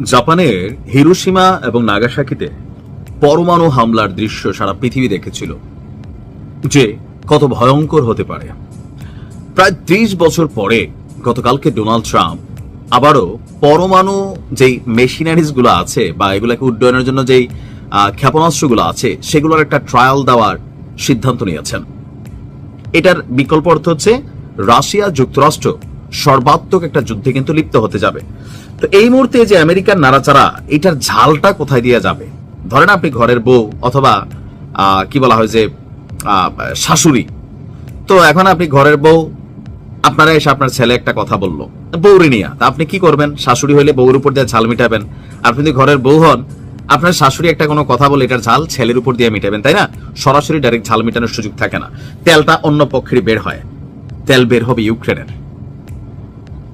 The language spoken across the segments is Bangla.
জাপানের হিরোসীমা এবং নাগাসাকিতে পরমাণু হামলার দৃশ্য সারা পৃথিবী দেখেছিল, যে কত ভয়ঙ্কর হতে পারে। প্রায় ত্রিশ বছর পরে গতকালকে ডোনাল্ড ট্রাম্প আবারও পরমাণু যেই মেশিনারিজগুলো আছে বা এগুলাকে উড্ডয়নের জন্য যেই ক্ষেপণাস্ত্রগুলো আছে, সেগুলোর একটা ট্রায়াল দেওয়ার সিদ্ধান্ত নিয়েছেন। এটার বিকল্প অর্থ হচ্ছে রাশিয়া যুক্তরাষ্ট্র সর্বাত্মক একটা যুদ্ধে কিন্তু লিপ্ত হতে যাবে। তো এই মুহূর্তে যে আমেরিকার নাড়াচাড়া, এটার ঝালটা কোথায় দিয়ে যাবে? ধরেন আপনি ঘরের বউ অথবা কি বলা হয় যে শাশুড়ি। তো এখন আপনি ঘরের বউ, আপনারা এসে আপনার ছেলে একটা কথা বলল বৌরি নিয়া। তা আপনি কি করবেন? শাশুড়ি হলে বউর উপর দিয়ে ঝাল মিটাবেন। আপনি যদি ঘরের বউ হন, আপনার শাশুড়ি একটা কোনো কথা বলে এটার ঝাল ছেলের উপর দিয়ে মিটাবেন, তাই না? সরাসরি ডাইরেক্ট ঝাল মিটানোর সুযোগ থাকে না। তেলটা অন্য পক্ষেরই বের হয়। তেল বের হবে ইউক্রেনের।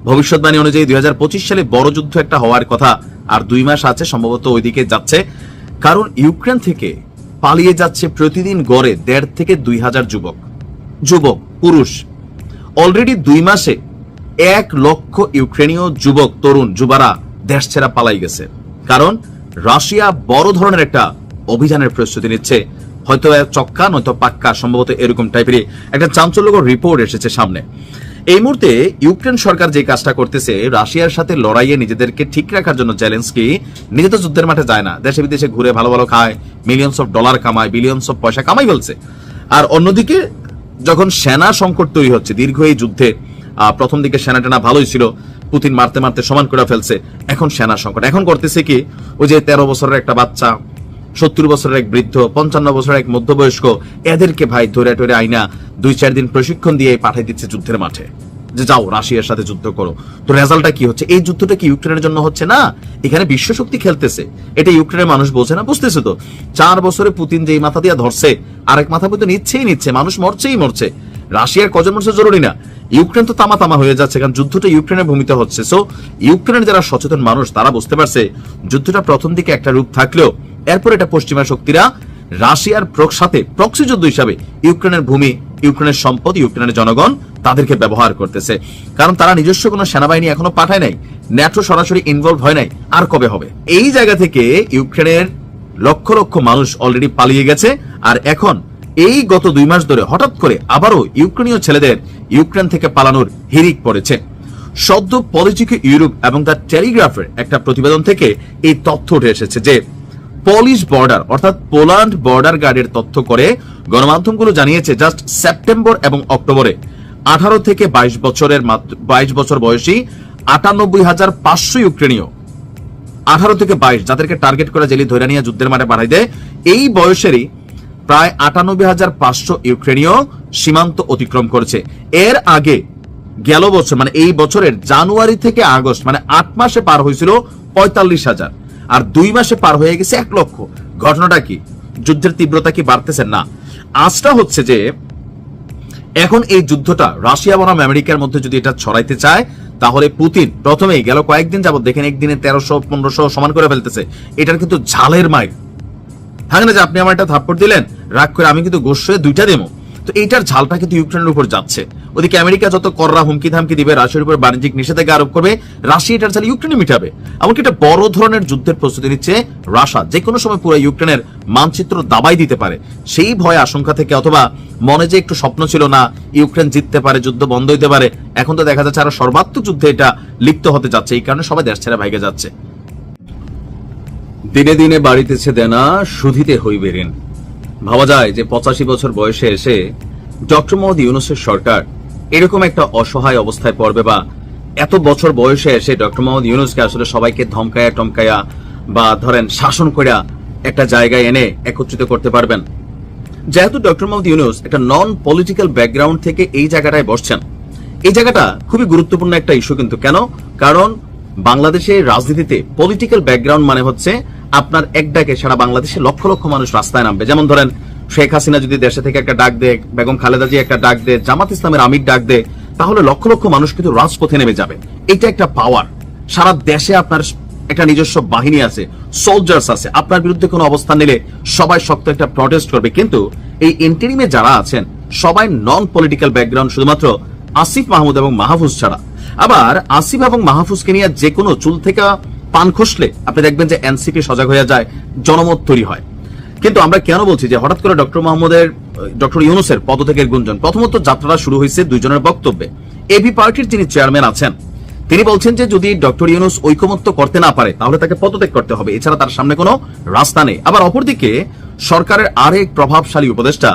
ভবিষ্যৎবাণী অনুযায়ী দুই হাজার পঁচিশ সালে বড় যুদ্ধ একটা হওয়ার কথা, আর দুই মাস আছে, সম্ভবত ওইদিকে যাচ্ছে। কারণ ইউক্রেন থেকে পালিয়ে যাচ্ছে প্রতিদিন গড়ে দেড় থেকে দুই হাজার যুবক। যুবক, পুরুষ। অলরেডি দুই মাসে এক লক্ষ ইউক্রেনীয় যুবক, তরুণ, যুবারা দেশ ছেড়া পালাই গেছে। কারণ রাশিয়া বড় ধরনের একটা অভিযানের প্রস্তুতি নিচ্ছে। হয়তো চক্কা, নয়তো পাক্কা, সম্ভবত এরকম টাইপেরই একটা চাঞ্চল্যকর রিপোর্ট এসেছে সামনে। এই মুহূর্তে ইউক্রেন সরকার যে কাজটা করতেছে, রাশিয়ার সাথে লড়াইয়ে নিজেদেরকে ঠিক রাখার জন্য চ্যালেঞ্জকে নিজে তো যুদ্ধের মাঠে যায় না। দেশে বিদেশে ঘুরে ভালো ভালো খায় মিলিয়নস অফ ডলার কামায় বিলিয়নস অফ পয়সা কামাই ফেলছে। আর অন্যদিকে, যখন সেনা সংকট তৈরি হচ্ছে, দীর্ঘ এই যুদ্ধে প্রথম দিকে সেনা টেনা ভালোই ছিল, পুতিন মারতে মারতে সমান করে ফেলছে, এখন সেনা সংকট। এখন করতেছে কি, ওই যে তেরো বছরের একটা বাচ্চা সত্তর বছরের এক বৃদ্ধ, পঞ্চান্ন বছরের এক মধ্যবয়স্ক, এদেরকে ভাই ধরে টরে আইনা দুই চার দিন প্রশিক্ষণ দিয়ে পাঠিয়ে দিচ্ছে যুদ্ধের মাঠে। যে যাও, রাশিয়ার সাথে যুদ্ধ করো। তো রেজাল্টটা কি হচ্ছে? এই যুদ্ধটা কি ইউক্রেনের জন্য হচ্ছে না? এখানে বিশ্ব শক্তি খেলতেছে। এটা ইউক্রেনের মানুষ বোঝে না? বুঝতেছে তো? চার বছরে পুতিন যেই মাথা দিয়ে ধরছে, আরেক মাথা পর্যন্ত নিচ্ছেই নিচ্ছে, মানুষ মরছেই মরছে। রাশিয়ার কজন মরছে জরুরি না। ইউক্রেন তো তামা তামা হয়ে যাচ্ছে, কারণ যুদ্ধটা ইউক্রেনের ভূমিতে হচ্ছে। সো ইউক্রেনের যারা সচেতন মানুষ, তারা বুঝতে পারছে, যুদ্ধটা প্রথম দিকে একটা রূপ থাকলেও এরপর এটা পশ্চিমা শক্তিরা রাশিয়ার সাথে প্রক্সি যুদ্ধ হিসাবে ইউক্রেনের ভূমি, ইউক্রেনের সম্পদ, ইউক্রেনের জনগণ তাদেরকে ব্যবহার করতেছে। কারণ তারা নিজস্ব কোনো সেনাবাহিনী এখনও পাঠায় নাই, ন্যাটো সরাসরি ইনভলভ হয় নাই, আর কবে হবে? এই জায়গা থেকে ইউক্রেনের লক্ষ লক্ষ মানুষ অলরেডি পালিয়ে গেছে, আর এখন এই গত দুই মাস ধরে হঠাৎ করে আবারও ইউক্রেনীয় ছেলেদের ইউক্রেন থেকে পালানোর হিরিক পড়েছে। সদ্য পলিটিকে ইউরোপ এবং তার টেলিগ্রাফের একটা প্রতিবেদন থেকে এই তথ্য উঠে এসেছে যে পলিশ বর্ডার অর্থাৎ পোল্যান্ড বর্ডার গার্ডের তথ্য করে গণমাধ্যমগুলো জানিয়েছে জাস্ট সেপ্টেম্বর এবং অক্টোবরে আঠারো থেকে বাইশ বছরের বাইশ বছর বয়সী আটানব্বই হাজার পাঁচশো ইউক্রেনীয়। আঠারো থেকে বাইশ, যাদেরকে টার্গেট করে জেলি ধরে নিয়ে যুদ্ধের মাঠে পাঠাই দেয়, এই বয়সেরই প্রায় আটানব্বই হাজার পাঁচশো ইউক্রেনীয় সীমান্ত অতিক্রম করেছে। এর আগে গেল বছর মানে এই বছরের জানুয়ারি থেকে আগস্ট মানে আট মাসে পার হয়েছিল পঁয়তাল্লিশ হাজার। আর দুই মাসে পার হয়ে গেছে এক লক্ষ। ঘটনাটা কি? যুদ্ধের তীব্রতা কি বাড়তেছে না। আজটা হচ্ছে যে, এখন এই যুদ্ধটা রাশিয়া বনাম আমেরিকার মধ্যে যদি এটা ছড়াইতে চায়, তাহলে পুতিন প্রথমেই গেল কয়েকদিন যাবত দেখেন একদিনে তেরোশো, পনেরোশো সমান করে ফেলতেছে। এটার কিন্তু ঝালের মাইর থাকে না যে আপনি আমার একটা থাপ্পড় দিলেন? রাগ করে আমি কিন্তু গোস্ব দুইটা দেবো। তো এইটার ঝালটা কিন্তু ইউক্রেনের উপর যাচ্ছে। ওদিকে আমেরিকা যত কররা হুমকি ধামকি দিবে, রাশিয়ার উপর বাণিজ্যিক নিষেধাজ্ঞা আরোপ করবে, রাশিয়া এটার ঝাল ইউক্রেনে মিটাবে। এমনকি একটা বড় ধরনের যুদ্ধের প্রস্তুতি নিচ্ছে রাশা যে কোনো সময় পুরো ইউক্রেনের মানচিত্র দাবাই দিতে পারে। সেই ভয় আশঙ্কা থেকে অথবা মনে যে একটু স্বপ্ন ছিল না, ইউক্রেন জিততে পারে, যুদ্ধ বন্ধ হইতে পারে, এখন তো দেখা যাচ্ছে আরও সর্বাত্মক যুদ্ধে এটা লিপ্ত হতে যাচ্ছে। এই কারণে সবাই দেশ ছেড়ে ভাইগে যাচ্ছে। দিনে দিনে বাড়িতেছে দেনা, সুধিতে হইবে ঋণ। ভাবা যায় যে পঁচাশি বছর বয়সে এসে ডক্টর মোহাম্মদ ইউনুসের সরকার এরকম একটা অসহায় অবস্থায় পড়বে বা এত বছর বয়সে এসে ডক্টর মোহাম্মদ ইউনুসকে আসলে সবাইকে ধমকায়া টমকায়া বা ধরেন শাসন করিয়া একটা জায়গায় এনে একত্রিত করতে পারবেন। যেহেতু ডক্টর মোহাম্মদ ইউনুস একটা নন পলিটিক্যাল ব্যাকগ্রাউন্ড থেকে এই জায়গাটায় বসছেন, এই জায়গাটা খুবই গুরুত্বপূর্ণ একটা ইস্যু কিন্তু। কেন? কারণ বাংলাদেশের রাজনীতিতে পলিটিক্যাল ব্যাকগ্রাউন্ড মানে হচ্ছে আপনার এক ডাকে সারা বাংলাদেশে লক্ষ লক্ষ মানুষ রাস্তায় নামবে। যেমন ধরেন, শেখ হাসিনা যদি দেশে থেকে একটা ডাক দেয়, বেগম খালেদা জি একটা ডাক দেয়, জামাত ইসলামের আমির ডাক দেয়, তাহলে লক্ষ লক্ষ মানুষ কিন্তু রাজপথে নেমে যাবে। এটা একটা পাওয়ার সারা দেশে আপনার একটা নিজস্ব বাহিনী আছে সোলজার্স আছে। আপনার বিরুদ্ধে কোনো অবস্থান নিলে সবাই শক্ত একটা প্রটেস্ট করবে। কিন্তু এই ইন্টারিমে যারা আছেন, সবাই নন পলিটিক্যাল ব্যাকগ্রাউন্ড শুধুমাত্র আসিফ মাহমুদ এবং মাহফুজ ছাড়া। আবার আসিফ এবং মাহফুজকে নিয়ে যে কোনো চুল থেকে পান খসলে আপনি দেখবেন যে এনসিপি সজাগ হয়ে যায়, জনমত তৈরি হয়। কিন্তু আমরা কেন বলছি যে হঠাৎ করে ডক্টর মোহাম্মদের, ডক্টর ইউনুসের পদত্যাগের গুঞ্জন? প্রথমত যাত্রাটা শুরু হয়েছে দুইজনের বক্তব্যে। এবি পার্টির যিনি চেয়ারম্যান আছেন, তিনি বলছেন যে যদি ডক্টর ইউনুস ঐকমত্য করতে না পারে, তাহলে তাকে পদত্যাগ করতে হবে। এছাড়া তার সামনে কোনো রাস্তা নেই। আবার অপরদিকে সরকারের আরেক প্রভাবশালী উপদেষ্টা,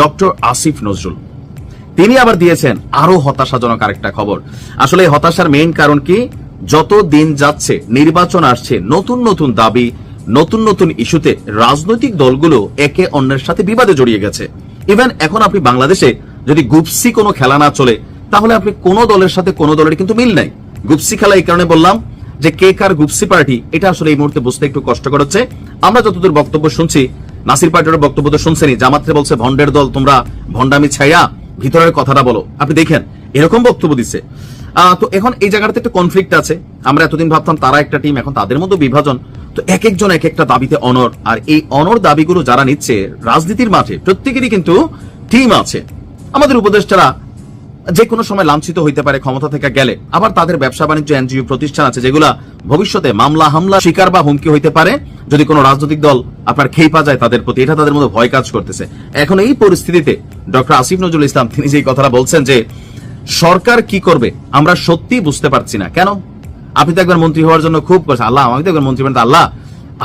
ডক্টর আসিফ নজরুল। তিনি আবার দিয়েছেন আরও হতাশাজনক আরেকটা খবর। আসলে হতাশার মেইন কারণ কি? যত দিন যাচ্ছে, নির্বাচন আসছে, নতুন নতুন দাবি, নতুন নতুন ইস্যুতে রাজনৈতিক দলগুলো একে অন্যের সাথে বিবাদে জড়িয়ে গেছে। ইভেন এখন আপনি বাংলাদেশে যদি গুপসি কোনো খেলা না চলে, তাহলে আপনি কোনো দলের সাথে কোনো দলের কিন্তু মিল নাই। গুপসি খেলা এই কারণে বললাম যে কে কার গুপসি পার্টি, এটা আসলে এই মুহূর্তে বুঝতে একটু কষ্টকর হচ্ছে আমরা যতদূর বক্তব্য শুনছি, নাসির পার্টির বক্তব্য তো শুনছেনই জামাত্রে বলছে ভন্ডের দল, তোমরা ভন্ডামি ছাইয়া ভিতরের কথাটা বলো। আপনি দেখেন এরকম বক্তব্য দিচ্ছে তো এখন এই জায়গাটাতে একটা কনফ্লিক্ট আছে। আমরা এতদিন ভাবতাম তারা একটা টিম এখন তাদের মধ্যে বিভাজন। তো এক একজন এক একটা দাবিতে অনর আর এই অনর দাবিগুলো যারা নিচ্ছে রাজনীতির মাঠে, প্রত্যেকেরই কিন্তু টিম আছে। আমাদের উপদেষ্টারা যে কোনো সময় লাঞ্ছিত হইতে পারে, ক্ষমতা থেকে গেলে। আবার তাদের ব্যবসা বাণিজ্য, এনজিও প্রতিষ্ঠান আছে যেগুলা ভবিষ্যতে মামলা হামলা শিকার বা হুমকি হইতে পারে। যদি কোনো রাজনৈতিক দল আপনার খেই পা যায় তাদের প্রতি, এটা তাদের মধ্যে ভয় কাজ করতেছে। এখন এই পরিস্থিতিতে ডক্টর আসিফ নজরুল ইসলাম তিনি যে কথাটা বলছেন যে সরকার কি করবে? আমরা সত্যি বুঝতে পারছি না। কেন? আপনি তো একবার মন্ত্রী হওয়ার জন্য খুব করছেন। আল্লাহ আমি তো একবার মন্ত্রী বানাতে আল্লাহ,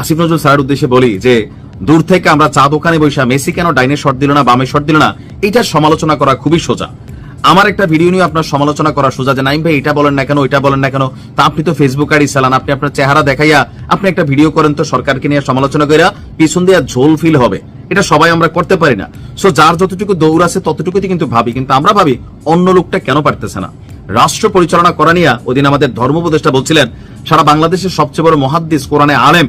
আসিফ নজরুল স্যারের উদ্দেশ্যে বলি যে, দূর থেকে আমরা চা দোকানে বসে মেসি কেন ডাইনে শট দিল না, বামে শট দিল না, এটার সমালোচনা করা খুবই সোজা। আমার একটা ভিডিও নিয়ে আপনার সমালোচনা করা সোজা যে, নাইম ভাই, এটা বলেন না কেন, ওইটা বলেন না কেন, তা আপনি তো ফেসবুক আইডি চালান, আপনি আপনার চেহারা দেখাইয়া আপনি একটা ভিডিও করেন তো সরকারকে নিয়ে সমালোচনা কইরা পিছন দিয়ে ঝোল ফিল হবে। এটা সবাই আমরা করতে পারি না। সো যার যতটুকু দৌড় আছে, ততটুকুই কিন্তু ভাবি। কিন্তু আমরা ভাবি, অন্য লোকটা কেন পারতেছে না? রাষ্ট্র পরিচালনা করা নিয়ে ওদিন আমাদের ধর্ম উপদেষ্টা বলছিলেন, সারা বাংলাদেশের সবচেয়ে বড় মহাদ্দিস কোরআনে আলেম,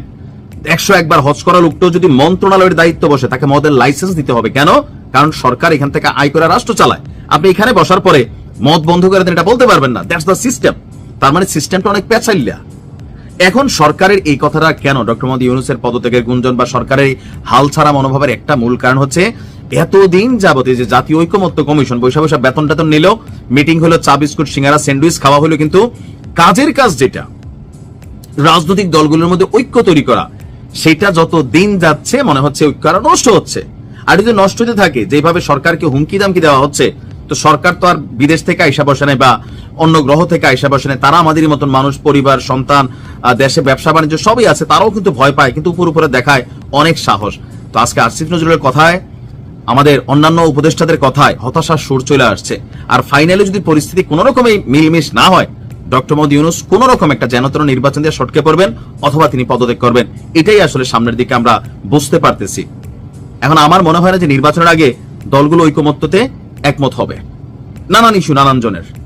একশো একবার হজ করা লোকটাও যদি মন্ত্রণালয়ের দায়িত্ব বসে, তাকে মদের লাইসেন্স দিতে হবে। কেন? কারণ সরকার এখান থেকে আয় করে রাষ্ট্র চালায়। আপনি এখানে বসার পরে মদ বন্ধ করে দেন, এটা বলতে পারবেন না। দ্যাটস দ্য সিস্টেম তার মানে সিস্টেমটা অনেক পেঁচাইল্লা। এখন সরকারের এই কথাটা কেন? ডক্টর মোদী ইউনুসের পদত্যাগের গুঞ্জন বা সরকারের হাল ছাড়া মনোভাবের একটা মূল কারণ হচ্ছে এতদিন যাবত যে জাতীয় ঐকমত্য কমিশন বৈশা বৈশা বেতন টেতন নিল মিটিং হলো চা, বিস্কুট, সিঙ্গারা, স্যান্ডউইচ, খাওয়া হলো কিন্তু কাজের কাজ যেটা, রাজনৈতিক দলগুলোর মধ্যে ঐক্য তৈরি করা, সেটা যত দিন যাচ্ছে মনে হচ্ছে ঐক্য আরও নষ্ট হচ্ছে। আর যদি নষ্ট হতে থাকে, যেভাবে সরকারকে হুমকি দামকি দেওয়া হচ্ছে তো সরকার তো আর বিদেশ থেকে আইসা বসে নেই বা অন্য গ্রহ থেকে আইসা বসে নেই। তারা আমাদেরই মতন মানুষ, পরিবার, সন্তান দেশে ব্যবসা বাণিজ্য সবই আছে, তারাও কিন্তু ভয় পায়, কিন্তু উপর উপরে দেখায় অনেক সাহস। তো আজকে আসিফ নজরুলের কথায়, আমাদের অন্যান্য উপদেষ্টাদের কথায় হতাশার সুর চলে আসছে। আর ফাইনালে যদি পরিস্থিতি কোন রকমই মিলমিশ না হয়, ডক্টর মোদী ইউনুস কোন রকম একটা জনতর নির্বাচন দিয়ে সটকে পড়বেন, অথবা তিনি পদত্যাগ করবেন, এটাই আসলে সামনের দিকে আমরা বুঝতে পারতেছি। এখন আমার মনে হয় না যে নির্বাচনের আগে দলগুলো ঐকমত্যতে একমত হবে। নানান ইস্যু নানান জনের।